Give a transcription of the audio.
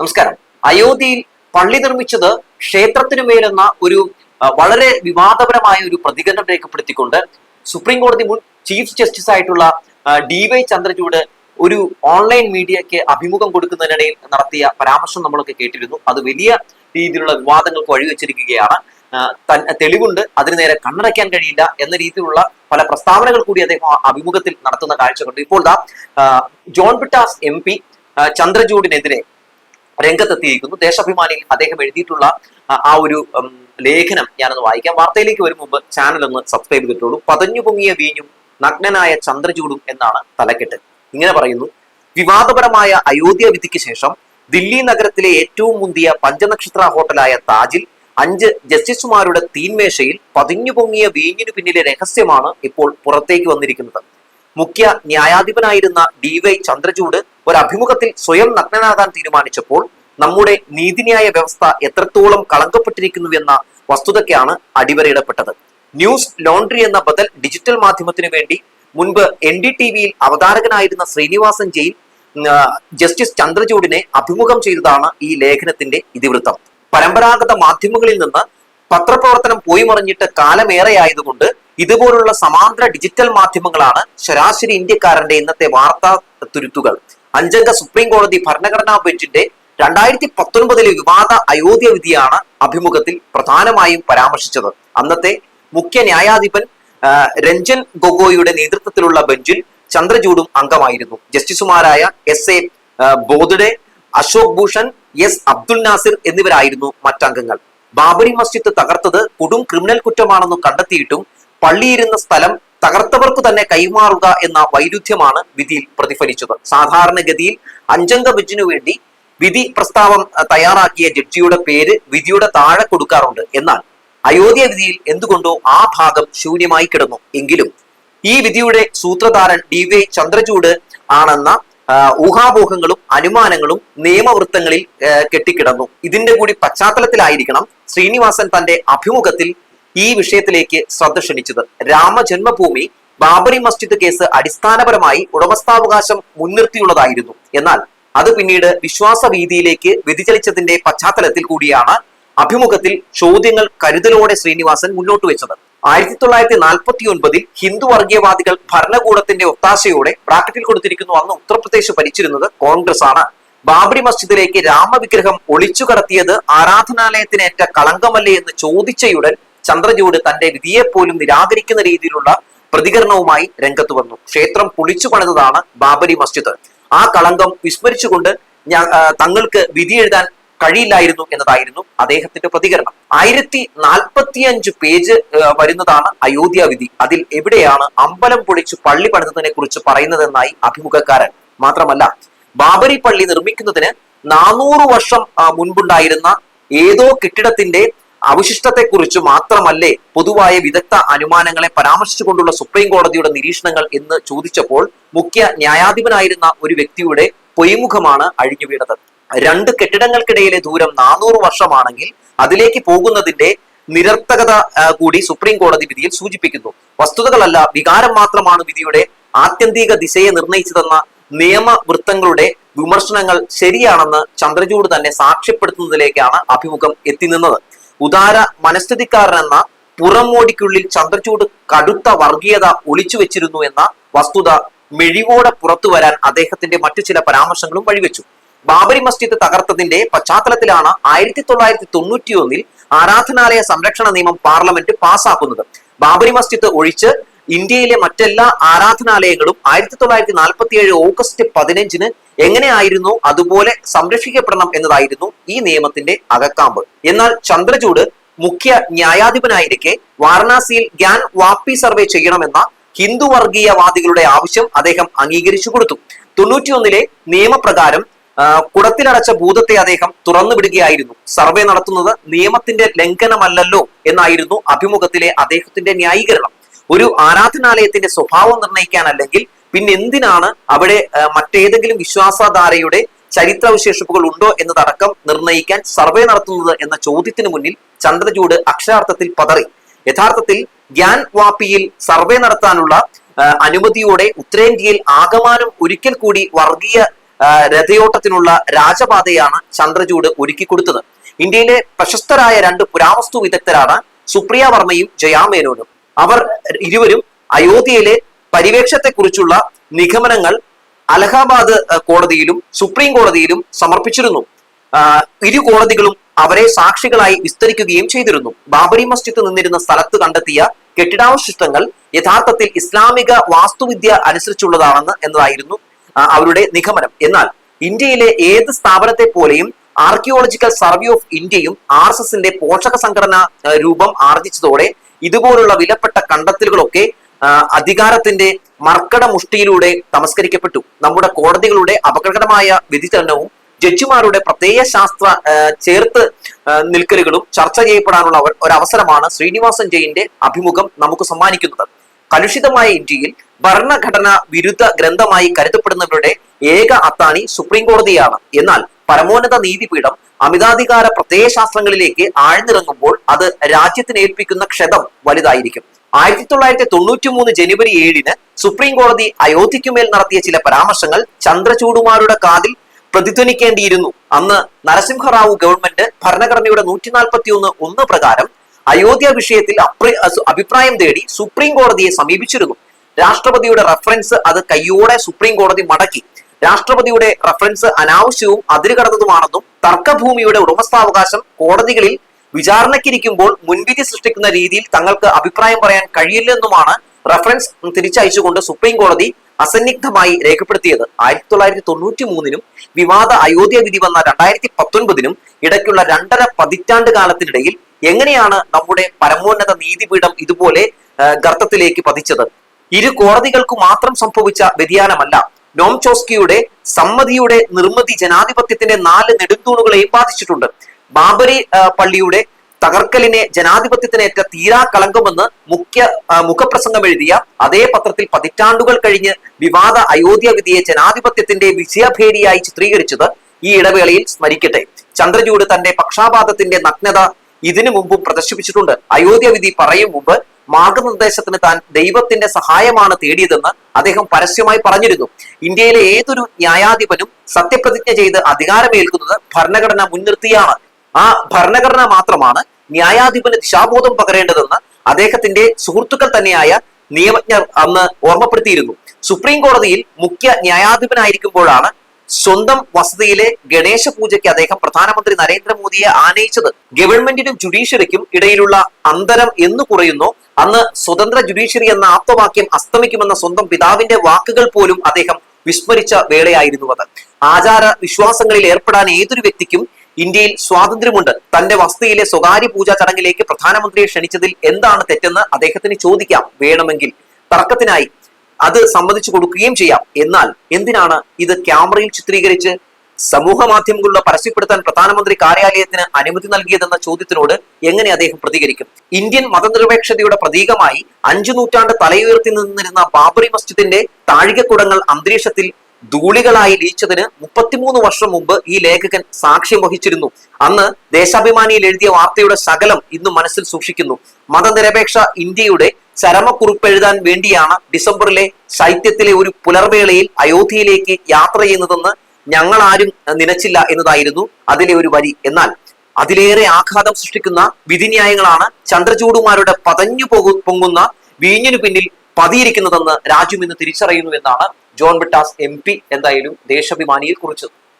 നമസ്കാരം. അയോധ്യയിൽ പള്ളി നിർമ്മിച്ചത് ക്ഷേത്രത്തിനു മേലെന്ന ഒരു വളരെ വിവാദപരമായ ഒരു പ്രതികരണം രേഖപ്പെടുത്തിക്കൊണ്ട് സുപ്രീം കോടതി മുൻ ചീഫ് ജസ്റ്റിസ് ആയിട്ടുള്ള ഡി വൈ ചന്ദ്രചൂഡ് ഒരു ഓൺലൈൻ മീഡിയയ്ക്ക് അഭിമുഖം കൊടുക്കുന്നതിനിടയിൽ നടത്തിയ പരാമർശം നമ്മളൊക്കെ കേട്ടിരുന്നു. അത് വലിയ രീതിയിലുള്ള വിവാദങ്ങൾക്ക് വഴിവെച്ചിരിക്കുകയാണ്. തെളിവുണ്ട്. അതിന് നേരെ കണ്ണടയ്ക്കാൻ കഴിയില്ല എന്ന രീതിയിലുള്ള പല പ്രസ്താവനകൾ കൂടി അദ്ദേഹം അഭിമുഖത്തിൽ നടത്തുന്ന കാഴ്ച കണ്ടു. ഇപ്പോൾ ദാ ജോൺ ബിട്ടാസ് എം പി ചന്ദ്രചൂഡിനെതിരെ രംഗത്തെത്തിയിരിക്കുന്നു. ദേശാഭിമാനിയിൽ അദ്ദേഹം എഴുതിയിട്ടുള്ള ആ, ഒരു ലേഖനം ഞാനൊന്ന് വായിക്കാം. വാർത്തയിലേക്ക് വരും മുമ്പ് ചാനൽ ഒന്ന് സബ്സ്ക്രൈബ് ചെയ്തിട്ടുള്ളൂ പതഞ്ഞു പൊങ്ങിയ വീഞ്ഞും നഗ്നനായ ചന്ദ്രചൂടും എന്നാണ് തലക്കെട്ട്. ഇങ്ങനെ പറയുന്നു. വിവാദപരമായ അയോധ്യ വിധിക്ക് ശേഷം ദില്ലി നഗരത്തിലെ ഏറ്റവും മുന്തിയ പഞ്ചനക്ഷത്ര ഹോട്ടലായ താജിൽ അഞ്ച് ജസ്റ്റിസുമാരുടെ തീൻമേശയിൽ പതിഞ്ഞു പൊങ്ങിയ വീഞ്ഞിനു പിന്നിലെ രഹസ്യമാണ് ഇപ്പോൾ പുറത്തേക്ക് വന്നിരിക്കുന്നത്. മുഖ്യ ന്യായാധിപനായിരുന്ന ഡി വൈ ചന്ദ്രചൂഡ് ഒരു അഭിമുഖത്തിൽ സ്വയം നഗ്നനാകാൻ തീരുമാനിച്ചപ്പോൾ നമ്മുടെ നീതിന്യായ വ്യവസ്ഥ എത്രത്തോളം കളങ്കപ്പെട്ടിരിക്കുന്നുവെന്ന വസ്തുതയ്ക്കാണ് അടിവരയിടപ്പെട്ടത്. ന്യൂസ് ലോണ്ടറി എന്ന ബദൽ ഡിജിറ്റൽ മാധ്യമത്തിനു വേണ്ടി മുൻപ് എൻ ഡി ടി വിയിൽ അവതാരകനായിരുന്ന ശ്രീനിവാസൻ ജയിൽ ജസ്റ്റിസ് ചന്ദ്രചൂഡിനെ അഭിമുഖം ചെയ്തതാണ് ഈ ലേഖനത്തിന്റെ ഇതിവൃത്തം. പരമ്പരാഗത മാധ്യമങ്ങളിൽ നിന്ന് പത്രപ്രവർത്തനം പോയി മറിഞ്ഞിട്ട് കാലമേറെയായതുകൊണ്ട് ഇതുപോലുള്ള സമാന്തര ഡിജിറ്റൽ മാധ്യമങ്ങളാണ് ശരാശരി ഇന്ത്യക്കാരന്റെ ഇന്നത്തെ വാർത്താ തുരുത്തുകൾ. അഞ്ചംഗ സുപ്രീം കോടതി ഭരണഘടനാ ബെഞ്ചിന്റെ രണ്ടായിരത്തി പത്തൊൻപതിലെ വിവാദ അയോധ്യ വിധിയാണ് അഭിമുഖത്തിൽ പ്രധാനമായും പരാമർശിച്ചത്. അന്നത്തെ മുഖ്യ ന്യായാധിപൻ രഞ്ജൻ ഗൊഗോയുടെ നേതൃത്വത്തിലുള്ള ബെഞ്ചിൽ ചന്ദ്രചൂഡും അംഗമായിരുന്നു. ജസ്റ്റിസുമാരായ S A Bobde Ashok Bhushan S Abdul Nazeer എന്നിവരായിരുന്നു മറ്റംഗങ്ങൾ. ബാബരി മസ്ജിദ് തകർത്തത് കൊടും ക്രിമിനൽ കുറ്റമാണെന്ന് കണ്ടെത്തിയിട്ടും പള്ളിയിരുന്ന സ്ഥലം തകർത്തവർക്ക് തന്നെ കൈമാറുക എന്ന വൈരുദ്ധ്യമാണ് വിധിയിൽ പ്രതിഫലിച്ചത്. സാധാരണഗതിയിൽ അഞ്ചംഗ ബെഞ്ചിനു വേണ്ടി വിധി പ്രസ്താവം തയ്യാറാക്കിയ ജഡ്ജിയുടെ പേര് വിധിയുടെ താഴെ കൊടുക്കാറുണ്ട്. എന്നാൽ അയോധ്യ വിധിയിൽ എന്തുകൊണ്ടോ ആ ഭാഗം ശൂന്യമായി കിടന്നു. എങ്കിലും ഈ വിധിയുടെ സൂത്രധാരൻ ഡി വൈ ചന്ദ്രചൂഡ് ആണെന്ന ഊഹാപോഹങ്ങളും അനുമാനങ്ങളും നിയമവൃത്തങ്ങളിൽ കെട്ടിക്കിടന്നു. ഇതിന്റെ കൂടി പശ്ചാത്തലത്തിലായിരിക്കണം ശ്രീനിവാസൻ തന്റെ അഭിമുഖത്തിൽ ഈ വിഷയത്തിലേക്ക് ശ്രദ്ധ ക്ഷണിച്ചത്. രാമജന്മഭൂമി ബാബറി മസ്ജിദ് കേസ് അടിസ്ഥാനപരമായി ഉടമസ്ഥാവകാശം മുൻനിർത്തിയുള്ളതായിരുന്നു. എന്നാൽ അത് പിന്നീട് വിശ്വാസ വീതിയിലേക്ക് വ്യതിചലിച്ചതിന്റെ പശ്ചാത്തലത്തിൽ കൂടിയാണ് അഭിമുഖത്തിൽ ചോദ്യങ്ങൾ കരുതലോടെ ശ്രീനിവാസൻ മുന്നോട്ട് വെച്ചത്. ആയിരത്തി തൊള്ളായിരത്തി നാൽപ്പത്തി ഒൻപതിൽ ഹിന്ദു വർഗീയവാദികൾ ഭരണകൂടത്തിന്റെ ഒത്താശയോടെ ബ്രാക്കറ്റിൽ കൊടുത്തിരിക്കുന്നു അന്ന് ഉത്തർപ്രദേശ് ഭരിച്ചിരുന്നത് കോൺഗ്രസ് ആണ്. ബാബറി മസ്ജിദിലേക്ക് രാമവിഗ്രഹം ഒളിച്ചു കടത്തിയത് ആരാധനാലയത്തിനേറ്റ കളങ്കമല്ലേ എന്ന് ചോദിച്ചയുടൻ ചന്ദ്രചൂഡ് തന്റെ വിധിയെപ്പോലും നിരാകരിക്കുന്ന രീതിയിലുള്ള പ്രതികരണവുമായി രംഗത്ത് വന്നു. ക്ഷേത്രം പൊളിച്ചു പണിതതാണ് ബാബരി മസ്ജിദ്. ആ കളങ്കം വിസ്മരിച്ചുകൊണ്ട് തങ്ങൾക്ക് വിധി എഴുതാൻ കഴിയില്ലായിരുന്നു എന്നതായിരുന്നു അദ്ദേഹത്തിന്റെ പ്രതികരണം. ആയിരത്തി നാൽപ്പത്തിയഞ്ച് പേജ് വരുന്നതാണ് അയോധ്യ വിധി. അതിൽ എവിടെയാണ് അമ്പലം പൊളിച്ചു പള്ളി പണിതതിനെ കുറിച്ച് പറയുന്നതെന്നായി അഭിമുഖക്കാരൻ. മാത്രമല്ല ബാബരി പള്ളി നിർമ്മിക്കുന്നതിന് നാനൂറ് വർഷം മുൻപുണ്ടായിരുന്ന ഏതോ കെട്ടിടത്തിന്റെ അവശിഷ്ടത്തെക്കുറിച്ച് മാത്രമല്ലേ പൊതുവായ വിദഗ്ധ അനുമാനങ്ങളെ പരാമർശിച്ചുകൊണ്ടുള്ള സുപ്രീം കോടതിയുടെ നിരീക്ഷണങ്ങൾ എന്ന് ചോദിച്ചപ്പോൾ മുഖ്യ ന്യായാധിപനായിരുന്ന ഒരു വ്യക്തിയുടെ പൊയ്മുഖമാണ് അഴിഞ്ഞു വീണത്. രണ്ട് കെട്ടിടങ്ങൾക്കിടയിലെ ദൂരം നാനൂറ് വർഷമാണെങ്കിൽ അതിലേക്ക് പോകുന്നതിന്റെ നിരർത്ഥകത കൂടി സുപ്രീം കോടതി വിധിയിൽ സൂചിപ്പിക്കുന്നു. വസ്തുതകളല്ല വികാരം മാത്രമാണ് വിധിയുടെ ആത്യന്തിക ദിശയെ നിർണയിച്ചതെന്ന നിയമവൃത്തങ്ങളുടെ വിമർശനങ്ങൾ ശരിയാണെന്ന് ചന്ദ്രചൂഡ് തന്നെ സാക്ഷ്യപ്പെടുത്തുന്നതിലേക്കാണ് അഭിമുഖം എത്തി നിന്നത്. ഉദാര മനസ്ഥിതിക്കാരനെന്ന പുറമോടിക്കുള്ളിൽ ചന്ദ്രചൂട് കടുത്ത വർഗീയത ഒളിച്ചു വെച്ചിരുന്നു എന്ന വസ്തുത മെഴിവോടെ പുറത്തു വരാൻ അദ്ദേഹത്തിന്റെ മറ്റു ചില പരാമർശങ്ങളും വഴിവെച്ചു. ബാബരി മസ്ജിദ് തകർത്തതിന്റെ പശ്ചാത്തലത്തിലാണ് ആയിരത്തി തൊള്ളായിരത്തി തൊണ്ണൂറ്റിയൊന്നിൽ ആരാധനാലയ സംരക്ഷണ നിയമം പാർലമെന്റ് പാസാക്കുന്നത്. ബാബരി മസ്ജിദ് ഒഴിച്ച് ഇന്ത്യയിലെ മറ്റെല്ലാ ആരാധനാലയങ്ങളും ആയിരത്തി തൊള്ളായിരത്തി നാൽപ്പത്തി ഏഴ് ഓഗസ്റ്റ് പതിനഞ്ചിന് എങ്ങനെയായിരുന്നു അതുപോലെ സംരക്ഷിക്കപ്പെടണം എന്നതായിരുന്നു ഈ നിയമത്തിന്റെ അകക്കാമ്പ്. എന്നാൽ ചന്ദ്രചൂഡ് മുഖ്യ ന്യായാധിപനായിരിക്കെ വാരണാസിയിൽ ഗ്യാൻ വാപ്പി സർവേ ചെയ്യണമെന്ന ഹിന്ദു വർഗീയവാദികളുടെ ആവശ്യം അദ്ദേഹം അംഗീകരിച്ചു കൊടുത്തു. തൊണ്ണൂറ്റിയൊന്നിലെ നിയമപ്രകാരം കുടത്തിലടച്ച ഭൂതത്തെ അദ്ദേഹം തുറന്നു വിടുകയായിരുന്നു സർവേ നടത്തുന്നത് നിയമത്തിന്റെ ലംഘനമല്ലല്ലോ എന്നായിരുന്നു അഭിമുഖത്തിലെ അദ്ദേഹത്തിന്റെ ന്യായീകരണം. ഒരു ആരാധനാലയത്തിന്റെ സ്വഭാവം നിർണയിക്കാൻ അല്ലെങ്കിൽ പിന്നെ എന്തിനാണ് അവിടെ മറ്റേതെങ്കിലും വിശ്വാസധാരയുടെ ചരിത്രവിശേഷിപ്പുകൾ ഉണ്ടോ എന്നതടക്കം നിർണയിക്കാൻ സർവേ നടത്തുന്നത് എന്ന ചോദ്യത്തിന് മുന്നിൽ ചന്ദ്രചൂഡ് അക്ഷരാർത്ഥത്തിൽ പതറി. യഥാർത്ഥത്തിൽ ഗ്യാൻ വാപ്പിയിൽ സർവേ നടത്താനുള്ള അനുമതിയോടെ ഉത്തരേന്ത്യയിൽ ആകമാനം ഒരിക്കൽ കൂടി വർഗീയ രഥയോട്ടത്തിനുള്ള രാജപാതയാണ് ചന്ദ്രചൂഡ് ഒരുക്കി കൊടുത്തത്. ഇന്ത്യയിലെ പ്രശസ്തരായ രണ്ട് പുരാവസ്തു വിദഗ്ധരാണ് സുപ്രിയ വർമ്മയും ജയാ മേനോനും അവർ ഇരുവരും അയോധ്യയിലെ പരിവേക്ഷത്തെക്കുറിച്ചുള്ള നിഗമനങ്ങൾ അലഹാബാദ് കോടതിയിലും സുപ്രീം കോടതിയിലും സമർപ്പിച്ചിരുന്നു. ഇരു കോടതികളും അവരെ സാക്ഷികളായി വിസ്തരിക്കുകയും ചെയ്തിരുന്നു. ബാബരി മസ്ജിദ് നിന്നിരുന്ന സ്ഥലത്ത് കണ്ടെത്തിയ കെട്ടിടാവശിഷ്ടങ്ങൾ യഥാർത്ഥത്തിൽ ഇസ്ലാമിക വാസ്തുവിദ്യ അനുസരിച്ചുള്ളതാണെന്ന് എന്നതായിരുന്നു അവരുടെ നിഗമനം. എന്നാൽ ഇന്ത്യയിലെ ഏത് സ്ഥാപനത്തെ പോലെയും ആർക്കിയോളജിക്കൽ സർവേ ഓഫ് ഇന്ത്യയും ആർ എസ് എസിന്റെ പോഷക സംഘടന രൂപം ആർജിച്ചതോടെ ഇതുപോലുള്ള വിലപ്പെട്ട കണ്ടെത്തലുകളൊക്കെ അധികാരത്തിന്റെ മർക്കട മുഷ്ടിയിലൂടെ തമസ്കരിക്കപ്പെട്ടു. നമ്മുടെ കോടതികളുടെ അപകടകരമായ വ്യതിചലനവും ജഡ്ജിമാരുടെ പ്രത്യേക ശാസ്ത്ര ചേർത്ത് നിൽക്കലുകളും ചർച്ച ചെയ്യപ്പെടാനുള്ള ഒരു- ഒരു അവസരമാണ് ശ്രീനിവാസൻ ജയിന്റെ അഭിമുഖം നമുക്ക് സമ്മാനിക്കുന്നത്. കലുഷിതമായ ഇന്ത്യയിൽ ഭരണഘടന വിരുദ്ധ ഗ്രന്ഥമായി കരുതപ്പെടുന്നവരുടെ ഏക അത്താണി സുപ്രീം കോടതിയാണ്. എന്നാൽ പരമോന്നത നീതിപീഠം അമിതാധികാര പ്രത്യയശാസ്ത്രങ്ങളിലേക്ക് ആഴ്ന്നിറങ്ങുമ്പോൾ അത് രാജ്യത്തിന് ഏൽപ്പിക്കുന്ന ക്ഷതം വലുതായിരിക്കും. ആയിരത്തി തൊള്ളായിരത്തി തൊണ്ണൂറ്റി മൂന്ന് ജനുവരി ഏഴിന് സുപ്രീം കോടതി അയോധ്യയ്ക്കുമേൽ നടത്തിയ ചില പരാമർശങ്ങൾ ചന്ദ്രചൂടുമാരുടെ കാതിൽ പ്രതിധ്വനിക്കേണ്ടിയിരുന്നു. അന്ന് നരസിംഹറാവു ഗവൺമെന്റ് ഭരണഘടനയുടെ നൂറ്റി നാൽപ്പത്തി ഒന്ന് ഒന്ന് പ്രകാരം അയോധ്യ വിഷയത്തിൽ അഭിപ്രായം തേടി സുപ്രീം കോടതിയെ സമീപിച്ചിരുന്നു. രാഷ്ട്രപതിയുടെ റഫറൻസ് അത് കയ്യോടെ സുപ്രീം കോടതി മടക്കി. രാഷ്ട്രപതിയുടെ റഫറൻസ് അനാവശ്യവും അതിരുകടന്നതുമാണെന്നും തർക്കഭൂമിയുടെ ഉടമസ്ഥാവകാശം കോടതികളിൽ വിചാരണയ്ക്കിരിക്കുമ്പോൾ മുൻവിധി സൃഷ്ടിക്കുന്ന രീതിയിൽ തങ്ങൾക്ക് അഭിപ്രായം പറയാൻ കഴിയില്ലെന്നുമാണ് റഫറൻസ് തിരിച്ചയച്ചുകൊണ്ട് സുപ്രീം കോടതി അസന്നിഗ്ധമായി രേഖപ്പെടുത്തിയത്. ആയിരത്തി തൊള്ളായിരത്തി തൊണ്ണൂറ്റി മൂന്നിനും വിവാദ അയോധ്യ വിധി വന്ന രണ്ടായിരത്തി പത്തൊൻപതിനും ഇടയ്ക്കുള്ള രണ്ടര പതിറ്റാണ്ട് കാലത്തിനിടയിൽ എങ്ങനെയാണ് നമ്മുടെ പരമോന്നത നീതിപീഠം ഇതുപോലെ ഗർത്തത്തിലേക്ക് പതിച്ചത്? ഇരു കോടതികൾക്കു മാത്രം സംഭവിച്ച വ്യതിയാനമല്ല നോം ചോസ്കിയുടെ സമ്മതിയുടെ നിർമ്മിതി ജനാധിപത്യത്തിന്റെ നാല് നെടുന്തൂണുകളെയും ബാധിച്ചിട്ടുണ്ട്. ബാബരി പള്ളിയുടെ തകർക്കലിനെ ജനാധിപത്യത്തിനേറ്റ തീരാ കളങ്കമെന്ന് മുഖ്യ മുഖപ്രസംഗം എഴുതിയ അതേ പത്രത്തിൽ പതിറ്റാണ്ടുകൾ കഴിഞ്ഞ് വിവാദ അയോധ്യ വിധിയെ ജനാധിപത്യത്തിന്റെ വിജയഭേരിയായി ചിത്രീകരിച്ചത് ഈ ഇടവേളയിൽ സ്മരിക്കട്ടെ. ചന്ദ്രചൂഡ് തന്റെ പക്ഷാപാതത്തിന്റെ നഗ്നത ഇതിനു മുമ്പും പ്രദർശിപ്പിച്ചിട്ടുണ്ട്. അയോധ്യ വിധി പറയും മുമ്പ് മാർഗനിർദ്ദേശത്തിന് താൻ ദൈവത്തിന്റെ സഹായമാണ് തേടിയതെന്ന് അദ്ദേഹം പരസ്യമായി പറഞ്ഞിരുന്നു. ഇന്ത്യയിലെ ഏതൊരു ന്യായാധിപനും സത്യപ്രതിജ്ഞ ചെയ്ത് അധികാരമേൽക്കുന്നത് ഭരണഘടന മുൻനിർത്തിയാണ്. ആ ഭരണഘടന മാത്രമാണ് ന്യായാധിപന് ദിശാബോധം പകരേണ്ടതെന്ന് അദ്ദേഹത്തിന്റെ സുഹൃത്തുക്കൾ തന്നെയായ നിയമജ്ഞർ അന്ന് ഓർമ്മപ്പെടുത്തിയിരുന്നു. സുപ്രീം കോടതിയിൽ മുഖ്യ ന്യായാധിപനായിരിക്കുമ്പോഴാണ് സ്വന്തം വസതിയിലെ ഗണേശ പൂജയ്ക്ക് അദ്ദേഹം പ്രധാനമന്ത്രി നരേന്ദ്രമോദിയെ ആനയിച്ചത് ഗവൺമെന്റിനും ജുഡീഷ്യറിക്കും ഇടയിലുള്ള അന്തരം എന്ന് കുറയുന്നു. അന്ന് സ്വതന്ത്ര ജുഡീഷ്യറി എന്ന ആത്മവാക്യം അസ്തമിക്കുമെന്ന സ്വന്തം പിതാവിന്റെ വാക്കുകൾ പോലും അദ്ദേഹം വിസ്മരിച്ച വേളയായിരുന്നു അത്. ആചാര വിശ്വാസങ്ങളിൽ ഏർപ്പെടാൻ ഏതൊരു വ്യക്തിക്കും ഇന്ത്യയിൽ സ്വാതന്ത്ര്യമുണ്ട്. തന്റെ വസതിയിലെ സ്വകാര്യ പൂജാ ചടങ്ങിലേക്ക് പ്രധാനമന്ത്രിയെ ക്ഷണിച്ചതിൽ എന്താണ് തെറ്റെന്ന് അദ്ദേഹത്തിന് ചോദിക്കാം വേണമെങ്കിൽ. തർക്കത്തിനായി അത് സമ്മതിച്ചു കൊടുക്കുകയും ചെയ്യാം. എന്നാൽ എന്തിനാണ് ഇത് ക്യാമറയിൽ ചിത്രീകരിച്ച് സമൂഹ മാധ്യമങ്ങളിലൂടെ പരസ്യപ്പെടുത്താൻ പ്രധാനമന്ത്രി കാര്യാലയത്തിന് അനുമതി നൽകിയതെന്ന ചോദ്യത്തിനോട് എങ്ങനെ അദ്ദേഹം പ്രതികരിക്കും? ഇന്ത്യൻ മതനിരപേക്ഷതയുടെ പ്രതീകമായി അഞ്ചു നൂറ്റാണ്ട് തലയുയർത്തി നിന്നിരുന്ന ബാബറി മസ്ജിദിന്റെ താഴികക്കുടങ്ങൾ അന്തരീക്ഷത്തിൽ ധൂളികളായി ലയിച്ചതിന് മുപ്പത്തിമൂന്ന് വർഷം മുമ്പ് ഈ ലേഖകൻ സാക്ഷ്യം വഹിച്ചിരുന്നു. അന്ന് ദേശാഭിമാനിയിൽ എഴുതിയ വാർത്തയുടെ ശകലം ഇന്നും മനസ്സിൽ സൂക്ഷിക്കുന്നു. മതനിരപേക്ഷ ഇന്ത്യയുടെ ചരമക്കുറിപ്പ് എഴുതാൻ വേണ്ടിയാണ് ഡിസംബറിലെ ശൈത്യത്തിലെ ഒരു പുലർവേളയിൽ അയോധ്യയിലേക്ക് യാത്ര ചെയ്യുന്നതെന്ന് ഞങ്ങൾ ആരും നനച്ചില്ല എന്നതായിരുന്നു അതിലെ ഒരു വരി. എന്നാൽ അതിലേറെ ആഘാതം സൃഷ്ടിക്കുന്ന വിധിന്യായങ്ങളാണ് ചന്ദ്രചൂടുമാരുടെ പതഞ്ഞു പൊങ്ങുന്ന വീഞ്ഞിനു പിന്നിൽ പതിയിരിക്കുന്നതെന്ന് രാജ്യം ഇന്ന് തിരിച്ചറിയുന്നു എന്നാണ് ജോൺ ബിട്ടാസ് എം പി എന്തായാലും ദേശാഭിമാനിയെ കുറിച്ചത്.